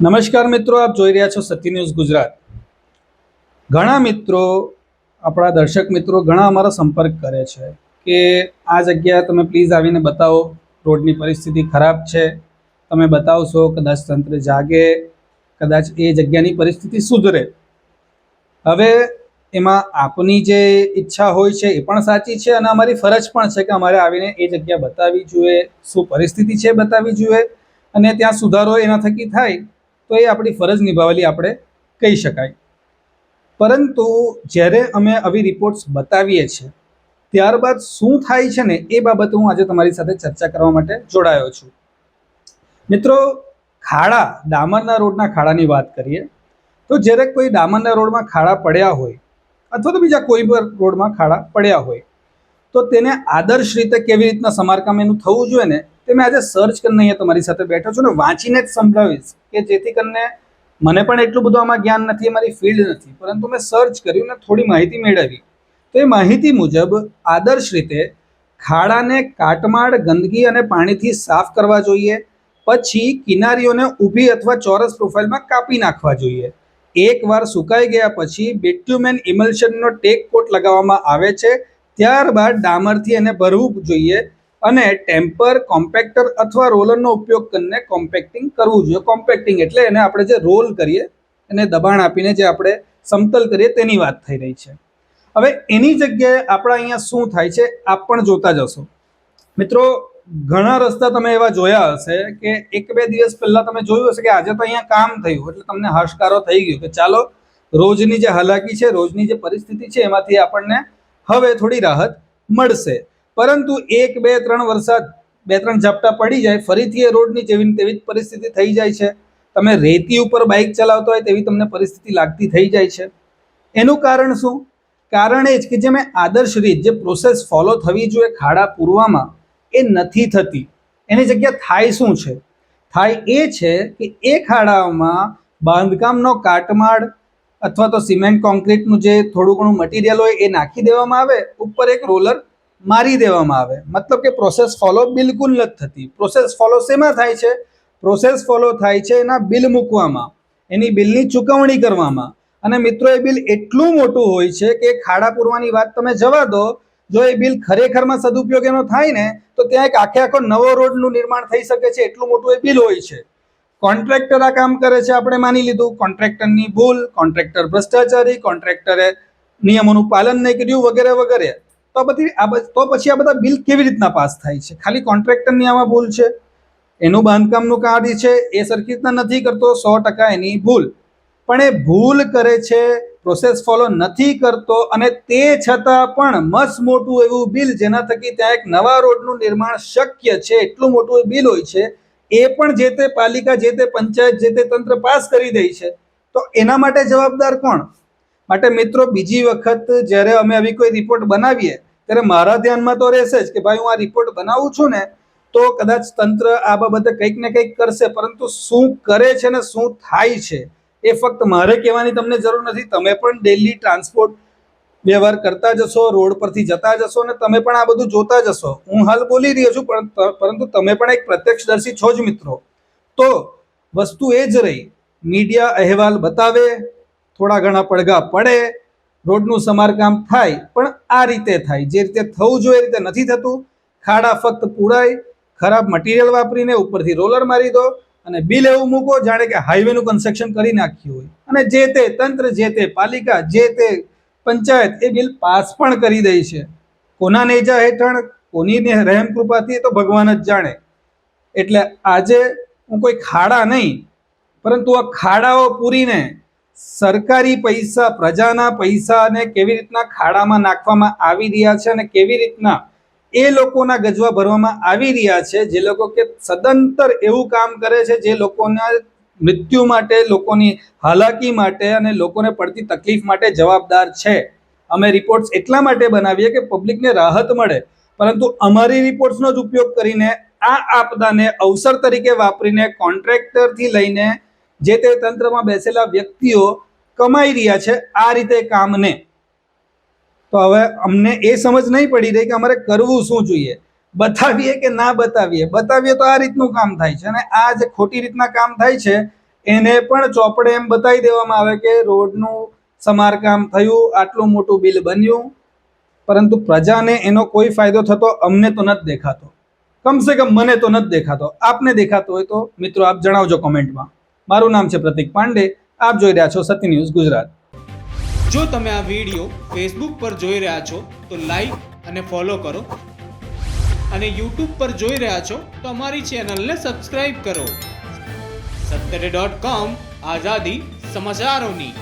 નમસ્કાર મિત્રો, આપ જોઈ રહ્યા છો સત્ય ન્યૂઝ ગુજરાત. ઘણા મિત્રો, આપણા દર્શક મિત્રો ઘણા અમારા સંપર્ક કરે છે કે આ જગ્યા તમે પ્લીઝ આવીને બતાવો, રોડની પરિસ્થિતિ ખરાબ છે. તમે બતાવશો, કદાચ તંત્ર જાગે, કદાચ એ જગ્યાની પરિસ્થિતિ સુધરે. હવે એમાં આપની જે ઈચ્છા હોય છે એ પણ સાચી છે અને અમારી ફરજ પણ છે કે અમારે આવીને એ જગ્યા બતાવવી જોઈએ, શું પરિસ્થિતિ છે બતાવવી જોઈએ અને ત્યાં સુધારો એના થકી થાય. તો એ આપણી ફરજ નિભાવેલી આપણે કહી શકાય. પરંતુ જ્યારે અમે આવી રિપોર્ટ્સ બતાવીએ છીએ, ત્યારબાદ શું થાય છે ને એ બાબત હું આજે તમારી સાથે ચર્ચા કરવા માટે જોડાયો છું. મિત્રો, ખાડા, ડામરના રોડના ખાડાની વાત કરીએ, તો જ્યારે કોઈ ડામરના રોડમાં ખાડા પડ્યા હોય, અથવા તો બીજા કોઈ પણ રોડમાં ખાડા પડ્યા હોય, તો તેને આદર્શ રીતે કેવી રીતના સમારકામ એનું થવું જોઈએ ને તે મેં આજે સર્ચ કરીને અહીંયા તમારી સાથે બેઠો છું ને વાંચીને જ સંભળાવીશ કે જેથી કરીને મને પણ એટલું બધું આમાં જ્ઞાન નથી મારી ફિલ્ડ નથી. પરંતુ મેં સર્ચ કર્યું ને થોડી માહિતી મેળવી. તો એ માહિતી મુજબ આદર્શ રીતે ખાડાને કાટમાળ, ગંદકી અને પાણીથી સાફ કરવા જોઈએ, પછી કિનારીઓને ઊભી અથવા ચોરસ પ્રોફાઇલમાં કાપી નાખવા જોઈએ. એકવાર સુકાઈ ગયા પછી બિટ્યુમેન ઇમલ્શનનો ટેક કોટ લગાવવામાં આવે છે. ત્યારબાદ ડામરથી એને ભરવું જોઈએ. અને ટેમ્પર, કોમ્પેક્ટર અથવા રોલરનો ઉપયોગ કરીને કોમ્પેક્ટિંગ કરવું જોઈએ. કોમ્પેક્ટિંગ એટલે એને આપણે જે રોલ કરીએ, એને દબાણ આપીને જે આપણે સમતલ કરીએ તેની વાત થઈ રહી છે. હવે એની જગ્યાએ આપણા અહીંયા શું થાય છે, આપ પણ જોતા જશો મિત્રો, ઘણા રસ્તા તમે એવા જોયા હશે કે એક બે દિવસ પહેલા તમે જોયું હશે કે આજે તો અહીંયા કામ થયું, એટલે તમને હશકારો થઈ ગયો કે ચાલો, રોજની જે હાલાકી છે, રોજની જે પરિસ્થિતિ છે, એમાંથી આપણને હવે થોડી રાહત મળશે. પરંતુ એક, બે, ત્રણ વરસાદ, બે, ત્રણ ઝાપટા પડી જાય, ફરીથી એ રોડની જેવી તેવી જ પરિસ્થિતિ થઈ જાય છે. તમે રેતી ઉપર બાઇક ચલાવતો હોય તેવી તમને પરિસ્થિતિ લાગતી થઈ જાય છે. એનું કારણ શું? કારણ એ જ કે જે મેં આદર્શ રીત, જે પ્રોસેસ ફોલો થવી જોઈએ ખાડા પૂરવામાં, એ નથી થતી. એની જગ્યા થાય શું છે? થાય એ છે કે એ ખાડાઓમાં બાંધકામનો કાટમાળ અથવા તો સિમેન્ટ કોન્ક્રીટનું જે થોડું ઘણું મટીરિયલ હોય એ નાખી દેવામાં આવે. ઉપર એક રોલર મારી દેવામાં આવે. મતલબ કે પ્રોસેસ ફોલો બિલકુલ નથી થતી. પ્રોસેસ ફોલો શેમાં થાય છે? પ્રોસેસ ફોલો થાય છે એના બિલ મૂકવામાં. એની બિલની ચૂકવણી કરવામાં. અને મિત્રો, એ બિલ એટલું મોટું હોય છે કે ખાડા પૂરવાની વાત તમે જવા દો, જો એ બિલ ખરેખરમાં સદુપયોગ એનો થાય ને, તો ત્યાં એક આખે આખો નવો રોડનું નિર્માણ થઈ શકે છે. એટલું મોટું એ બિલ હોય છે. કોન્ટ્રાક્ટર આ કામ કરે છે, આપણે માની લીધું. કોન્ટ્રાક્ટરની ભૂલ, કોન્ટ્રાક્ટર ભ્રષ્ટાચારી, કોન્ટ્રાક્ટરે નિયમોનું પાલન નહીં કર્યું વગેરે વગેરે. તો બધી તો પછી આ બધા બિલ કેવી રીતના પાસ થાય છે? ખાલી કોન્ટ્રાક્ટરની આમાં ભૂલ છે? એનું બાંધકામનું કાર્ડ છે? એ સરખી રીતના નથી કરતો, સો ટકા એની ભૂલ. પણ એ ભૂલ કરે છે પ્રોસેસ ફોલો નથી કરતો, અને તે છતાં પણ મસ્ત મોટું એવું બિલ જેના થકી ત્યાં એક નવા રોડનું નિર્માણ શક્ય છે, એટલું મોટું બિલ હોય છે, એ પણ જે તે પાલિકા, જે તે પંચાયત, જે તે તંત્ર પાસ કરી દે છે. તો એના માટે જવાબદાર કોણ? માટે મિત્રો, બીજી વખત જ્યારે અમે આવી કોઈ રિપોર્ટ બનાવીએ ત્યારે મારા ધ્યાનમાં તો રહેશે જ કે ભાઈ હું આ રિપોર્ટ બનાવું છું ને, તો કદાચ તંત્ર આ બાબતે કંઈક ને કંઈક કરશે. પરંતુ શું કરે છે ને શું થાય છે એ ફક્ત મારે કહેવાની તમને જરૂર નથી. તમે પણ ડેલી ટ્રાન્સપોર્ટ વ્યવહાર કરતા જશો, રોડ પરથી જતા જશો ને તમે પણ આ બધું જોતા જશો. હું હાલ બોલી રહ્યો છું, પણ પરંતુ તમે પણ એક પ્રત્યક્ષદર્શી છો જ મિત્રો. તો વસ્તુ એ જ રહી. મીડિયા અહેવાલ બતાવે, થોડા ઘણા પડઘા પડે રોડનું સમારકામ થાય, પણ આ રીતે થાય. જે રીતે થવું જોઈએ રીતે નથી થતું. ખાડા ફક્ત પૂરાય, ખરાબ મટીરિયલ વાપરીને ઉપરથી રોલર મારી દો અને બિલ એવું મૂકો, જાણે કે હાઈવેનું કન્સ્ટ્રક્શન કરી નાખ્યું હોય. અને જે તે તંત્ર, જે તે પાલિકા, જે તે પંચાયત એ બિલ પાસ પણ કરી દે છે. કોના નેજા હેઠળ, કોની રહેમ કૃપાથી તો ભગવાન જ જાણે. એટલે આજે હું કોઈ ખાડા નહીં, પરંતુ આ ખાડાઓ પૂરીને સરકારી પૈસા, પ્રજાના પૈસાને કેવી રીતના ખાડામાં નાખવામાં આવી રહ્યા છે અને કેવી રીતના એ લોકોના ગજવા ભરવામાં આવી રહ્યા છે. જે લોકો કે સદંતર એવું કામ કરે છે, જે લોકોના મૃત્યુ માટે, લોકોની હાલાકી માટે અને લોકોને પડતી તકલીફ માટે જવાબદાર છે. અમે રિપોર્ટ્સ એટલા માટે બનાવીએ કે પબ્લિકને રાહત મળે. પરંતુ અમારી રિપોર્ટ્સનો જ ઉપયોગ કરીને આ આપદાને અવસર તરીકે વાપરીને કોન્ટ્રાક્ટરથી લઈને જે તે તંત્રમાં બેસેલા વ્યક્તિઓ કમાઈ રહ્યા છે આ રીતે કામને. તો હવે અમને એ સમજ નહીં પડી રહી કે અમારે કરવું શું જોઈએ. બતાવીએ કે ના બતાવીએ. બતાવીએ તો આ રીતનું કામ થાય છે અને આ જે ખોટી રીતના કામ થાય છે, એને પણ ચોપડે એમ બતાવી દેવામાં આવે કે રોડનું સમારકામ થયું, આટલું મોટું બિલ બન્યું. પરંતુ પ્રજાને એનો કોઈ ફાયદો થતો અમને તો નથી દેખાતો. કમસે કમ મને તો નથી દેખાતો. આપને દેખાતો હોય તો મિત્રો આપ જણાવજો કોમેન્ટમાં મારું નામ છે પ્રતિક પાંડે. આપ જોઈ રહ્યા છો સત્ય ન્યૂઝ ગુજરાત. જો તમે આ વીડિયો ફેસબુક પર જોઈ રહ્યા છો, તો લાઈક અને ફોલો કરો. અને યુટ્યુબ પર જોઈ રહ્યા છો, તો અમારી ચેનલને સબસ્ક્રાઇબ કરો. સત્તરે ડોટ કોમ આઝાદી સમાચારોની.